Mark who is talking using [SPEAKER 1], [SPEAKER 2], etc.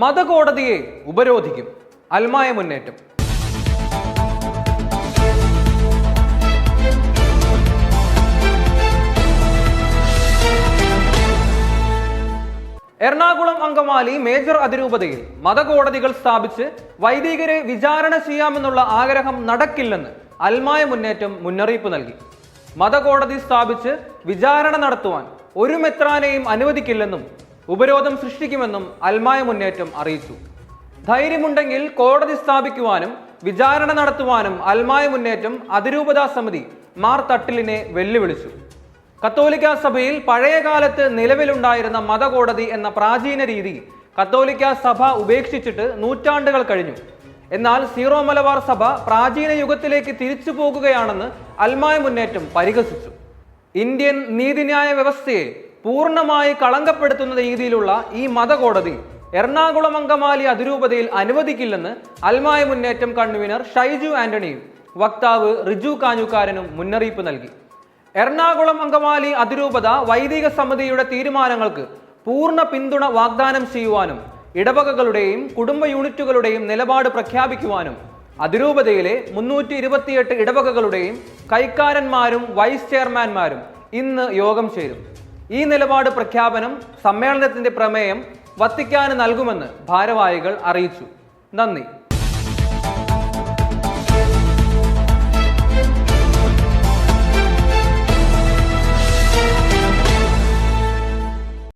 [SPEAKER 1] മതകോടതിയെ ഉപരോധിക്കും. അൽമായ മുന്നേറ്റം. എറണാകുളം അങ്കമാലി മേജർ അതിരൂപതയിൽ മതകോടതികൾ സ്ഥാപിച്ച് വൈദികരെ വിചാരണ ചെയ്യാമെന്നുള്ള ആഗ്രഹം നടക്കില്ലെന്ന് അൽമായ മുന്നേറ്റം മുന്നറിയിപ്പ് നൽകി. മതകോടതി സ്ഥാപിച്ച് വിചാരണ നടത്തുവാൻ ഒരു മെത്രാനെയും അനുവദിക്കില്ലെന്നും ഉപരോധം സൃഷ്ടിക്കുമെന്നും അൽമായ മുന്നേറ്റം അറിയിച്ചു. ധൈര്യമുണ്ടെങ്കിൽ കോടതി സ്ഥാപിക്കുവാനും വിചാരണ നടത്തുവാനും അൽമായ മുന്നേറ്റം അതിരൂപതാ സമിതി മാർ തട്ടിലിനെ വെല്ലുവിളിച്ചു. കത്തോലിക്ക സഭയിൽ പഴയ കാലത്ത് നിലവിലുണ്ടായിരുന്ന മതകോടതി എന്ന പ്രാചീന രീതി കത്തോലിക്ക സഭ ഉപേക്ഷിച്ചിട്ട് നൂറ്റാണ്ടുകൾ കഴിഞ്ഞു. എന്നാൽ സീറോ മലബാർ സഭ പ്രാചീന യുഗത്തിലേക്ക് തിരിച്ചു പോകുകയാണെന്ന് അൽമായ മുന്നേറ്റം പരിഹസിച്ചു. ഇന്ത്യൻ നീതിന്യായ വ്യവസ്ഥയെ പൂർണമായി കളങ്കപ്പെടുത്തുന്ന രീതിയിലുള്ള ഈ മതകോടതി എറണാകുളം അങ്കമാലി അതിരൂപതയിൽ അനുവദിക്കില്ലെന്ന് അൽമായ മുന്നേറ്റം കൺവീനർ ഷൈജു ആന്റണിയും വക്താവ് റിജു കാഞ്ഞുകാരനും മുന്നറിയിപ്പ് നൽകി. എറണാകുളം അങ്കമാലി അതിരൂപത വൈദിക സമിതിയുടെ തീരുമാനങ്ങൾക്ക് പൂർണ പിന്തുണ വാഗ്ദാനം ചെയ്യുവാനും ഇടവകകളുടെയും കുടുംബ യൂണിറ്റുകളുടെയും നിലപാട് പ്രഖ്യാപിക്കുവാനും അതിരൂപതയിലെ മുന്നൂറ്റി ഇരുപത്തിയെട്ട് ഇടവകകളുടെയും കൈക്കാരന്മാരും വൈസ് ചെയർമാൻമാരും ഇന്ന് യോഗം ചേരും. ഈ നിലപാട് പ്രഖ്യാപനം സമ്മേളനത്തിന്റെ പ്രമേയം വത്തിക്കാന് നൽകുമെന്ന് ഭാരവാഹികൾ അറിയിച്ചു. നന്ദി.